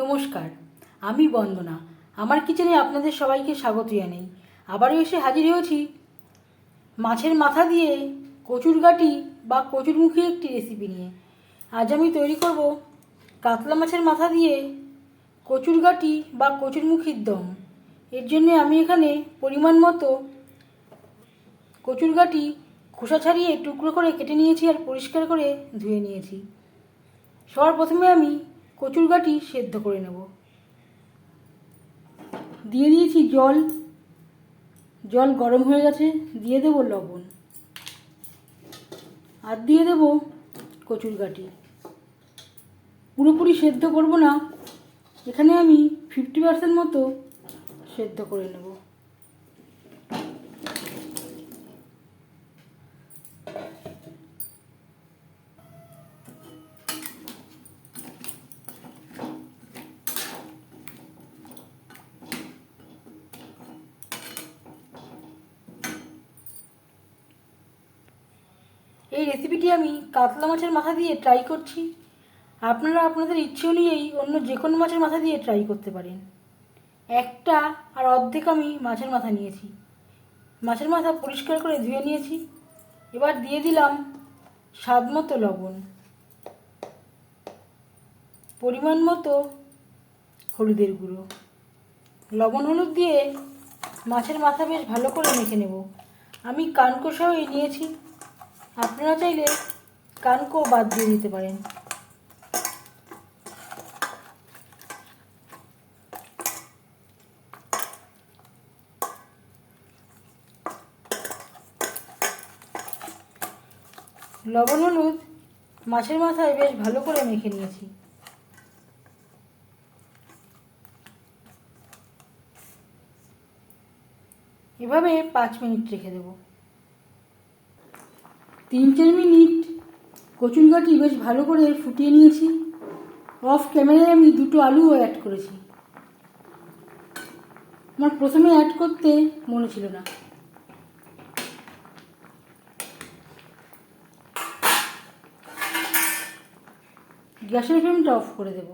নমস্কার, আমি বন্দনা। আমার কিচেনে আপনাদের সবাইকে স্বাগত জানাই। আবারও এসে হাজির হয়েছি। মাছের মাথা দিয়ে কচুর গাটি বা কচুরমুখী একটি রেসিপি নিয়ে। আজ আমি তৈরি করব কাতলা মাছের মাথা দিয়ে কচুর গাটি বা কচুরমুখীর দম। এর জন্য আমি এখানে পরিমাণ মতো কচুর গাটি খোসা ছাড়িয়ে টুকরো করে কেটে নিয়েছি আর পরিষ্কার করে ধুয়ে নিয়েছি। সবার প্রথমে আমি কচুর গাটি সেদ্ধ করে নেব। দিয়ে দিয়েছি জল। জল গরম হয়ে গেছে, দিয়ে দেবো লবণ। আর দিয়ে দেব কচুর গাটি পুরোপুরি সেদ্ধ করব না, এখানে আমি ফিফটি পার্সেন্ট মতো সেদ্ধ করে নেব। এই রেসিপিটি আমি কাতলা মাছের মাথা দিয়ে ট্রাই করছি। আপনারা আপনাদের ইচ্ছে অনুযায়ী অন্য যে কোনো মাছের মাথা দিয়ে ট্রাই করতে পারেন। একটা আর অর্ধেক আমি মাছের মাথা নিয়েছি। মাছের মাথা পরিষ্কার করে ধুয়ে নিয়েছি। এবার দিয়ে দিলাম স্বাদ মতো লবণ। পরিমাণ মতো হলুদের গুঁড়ো। লবণ হলুদ দিয়ে মাছের মাথা বেশ ভালো করে মেখে নেব। আমি কানকোষাও নিয়েছি। আপনারা চাইলে কানকো বাদ দিয়ে দিতে পারেন। লবণ, হলুদ, মাছের মাথায় বেশ ভালো করে মেখে নিয়েছি। এভাবে পাঁচ মিনিট রেখে দেবো। তিন চার মিনিট কচুরগাটি বেশ ভালো করে ফুটিয়ে নিয়েছি। অফ ক্যামেরায় আমি দুটো আলুও অ্যাড করেছি। আমার প্রথমে অ্যাড করতে মনে ছিল না। গ্যাসের ফ্লেমটা অফ করে দেব।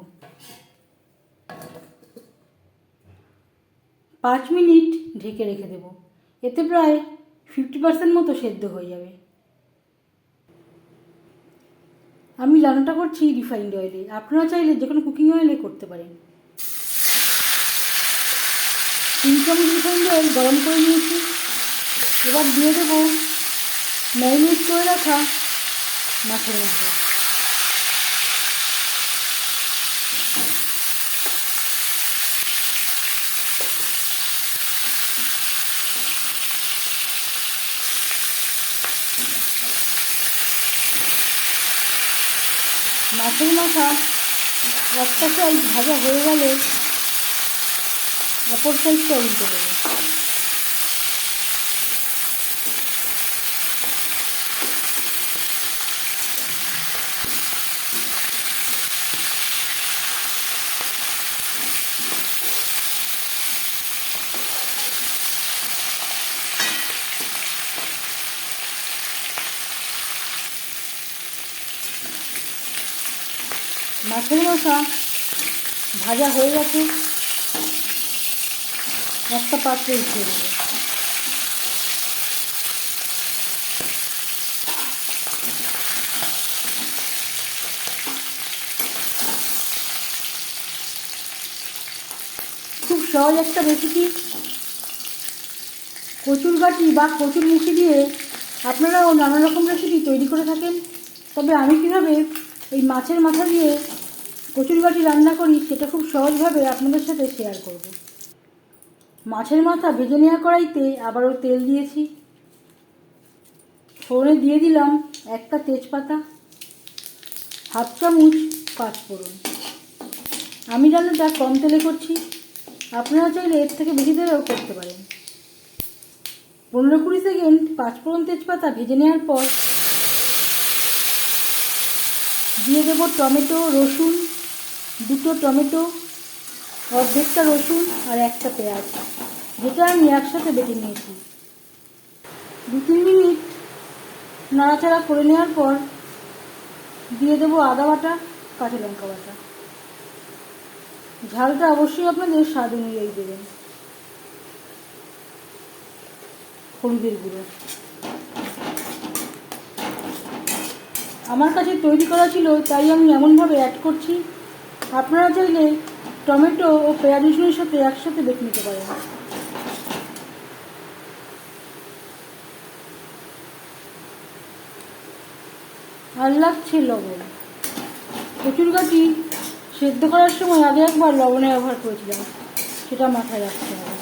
পাঁচ মিনিট ঢেকে রেখে দেব। এতে প্রায় ফিফটি পার্সেন্ট মতো সেদ্ধ হয়ে যাবে। আমি রান্নাটা করছি রিফাইন্ড অয়েলে আপনারা চাইলে যে কোনো কুকিং অয়েলে করতে পারেন। তিন চামচ রিফাইন্ড অয়েল গরম করে নিয়েছি। এবার দিয়ে দেবো ম্যারিনেট করে রাখা মাছের মাথা মাছের মাথা একটা সাইড ভাজা হয়ে গেলে অপর সাইডটা উল্টে দেবো? মাছের মাথা ভাজা হয়ে গেছে। একটা পাত্রে উঠিয়ে দেবো। খুব সহজ একটা রেসিপি কচুর গাটি বা কচুর মুখি দিয়ে আপনারাও নানা রকম রেসিপি তৈরি করে থাকেন। তবে আমি কীভাবে এই মাছের মাথা দিয়ে কচুর গাটি রান্না করি, সেটা খুব সহজভাবে আপনাদের সাথে শেয়ার করব। মাছের মাথা ভেজে নেওয়া কড়াইতে আবারও তেল দিয়েছি। ফোড়নে দিয়ে দিলাম একটা তেজপাতা, হাফ চামচ পাঁচফোড়ন আমি রান্নাটা কম তেলে করছি, আপনারা চাইলে এর থেকে বেশি তেলেও করতে পারেন। পনেরো কুড়ি সেকেন্ড পাঁচফোড়ন তেজপাতা ভেজে নেওয়ার পর দিয়ে দেবো টমেটো, রসুন দুটো টমেটো, অর্ধেকটা রসুন আর একটা পেঁয়াজ, যেটা আমি একসাথে বেটে নিয়েছি। দু তিন মিনিট নাড়াচাড়া করে নেওয়ার পর দিয়ে দেবো আদা বাটা, কাঁচা লঙ্কা বাটা। ঝালটা অবশ্যই আপনাদের স্বাদ অনুযায়ী দেবেন। হলুদের গুঁড়ো। আমার কাছে তৈরি করা ছিল, তাই আমি এমনভাবে অ্যাড করছি আপনারা চাইলে টমেটো ও পেঁয়াজ রসুনের সাথে একসাথে বেটে নিতে পারেন। আর লাগছে লবণ। কচুর গাছি সেদ্ধ করার সময় আগে একবার লবণে ব্যবহার করেছিলাম, সেটা মাথায় রাখতে হবে।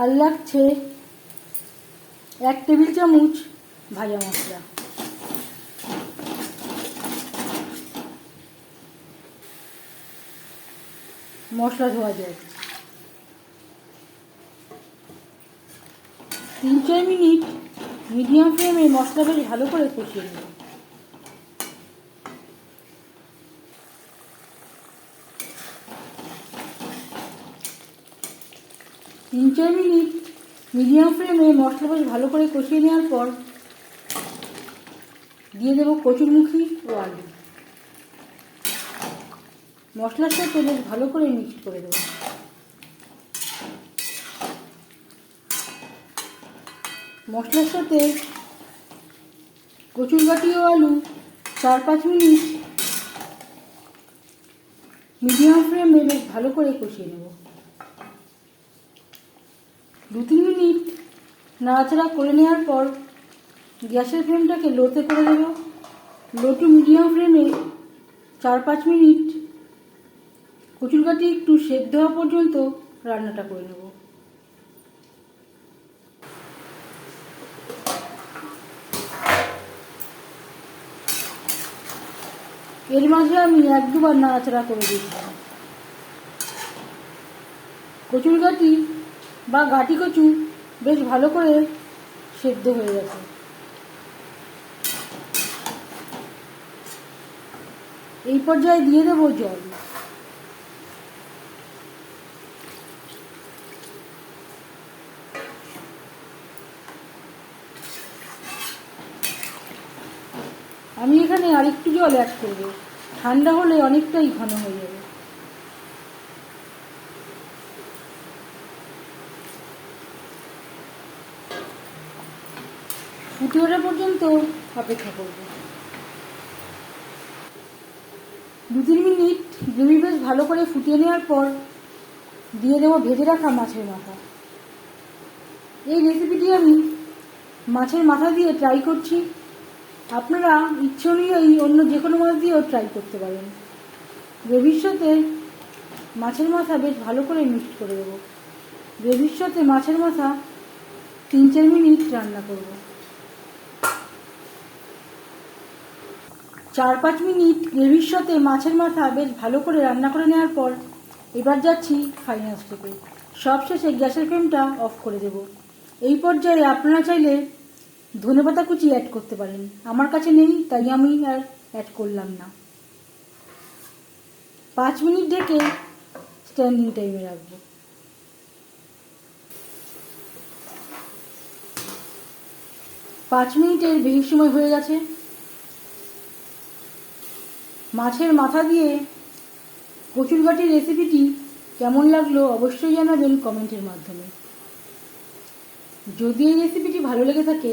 আর লাগছে এক টেবিল চামচ ভাজা মশলা। মশলা ধোয়া যায়। তিন, চার মিনিট মিডিয়াম ফ্লেমে মশলা বেশ ভালো করে কষিয়ে নেব তিন, চার মিনিট মিডিয়াম ফ্লেমে মশলা বেশ ভালো করে কষিয়ে নেওয়ার পর দিয়ে দেবো কচুরমুখী ও আলু। মশলার সাথে বেশ ভালো করে মিক্সড করে দেবো। মশলার সাথে কচুর ও আলু চার পাঁচ মিনিট মিডিয়াম ফ্লেমে বেশ ভালো করে কষিয়ে নেব। দু তিন মিনিট নাড়াচাড়া করে নেওয়ার পর গ্যাসের ফ্লেমটাকে লোতে করে দেব। লো টু মিডিয়াম ফ্লেমে চার পাঁচ মিনিট কচুর গাটি একটু সেদ্ধ হওয়া পর্যন্ত রান্নাটা করে নেব। এর মাঝে আমি এক দুবার নাড়াচাড়া করে দিয়েছিলাম কচুর গাটি বা গাটি কচু বেশ ভালো করে সেদ্ধ হয়ে গেছে। এই পর্যায়ে দিয়ে দেবো জল। আমি এখানে আরেকটু জল অ্যাড করব। ঠান্ডা হলে অনেকটাই ঘন হয়ে যাবে। ফুটে ওঠা পর্যন্ত অপেক্ষা করব। দু তিন মিনিট গ্রেভি বেশ ভালো করে ফুটিয়ে নেওয়ার পর দিয়ে দেবো ভেজে রাখা মাছের মাথা। এই রেসিপিটি আমি মাছের মাথা দিয়ে ট্রাই করছি। আপনারা ইচ্ছে অনুযায়ী অন্য যে কোনো মাছ দিয়েও ট্রাই করতে পারেন। গ্রেভির সাথে মাছের মাথা বেশ ভালো করে মিক্সড করে দেবো। গ্রেভির সাথে মাছের মাথা তিন চার মিনিট রান্না করব। চার পাঁচ মিনিট গ্রেভির সাথে মাছের মাথা বেশ ভালো করে রান্না করে নেওয়ার পর এবার যাচ্ছি ফাইনাল স্টেপে সবশেষে গ্যাসের ফ্লেমটা অফ করে দেব। এই পর্যায়ে আপনারা চাইলে ধনেপাতা কুচি অ্যাড করতে পারেন। আমার কাছে নেই, তাই আমি আর অ্যাড করলাম না। পাঁচ মিনিট ডেকে স্ট্যান্ডিং টাইমে রাখব। পাঁচ মিনিটের বেশি সময় হয়ে গেছে। মাছের মাথা দিয়ে কচুরগাটির রেসিপিটি কেমন লাগল অবশ্যই জানাবেন কমেন্টের মাধ্যমে। যদি এই রেসিপিটি ভালো লেগে থাকে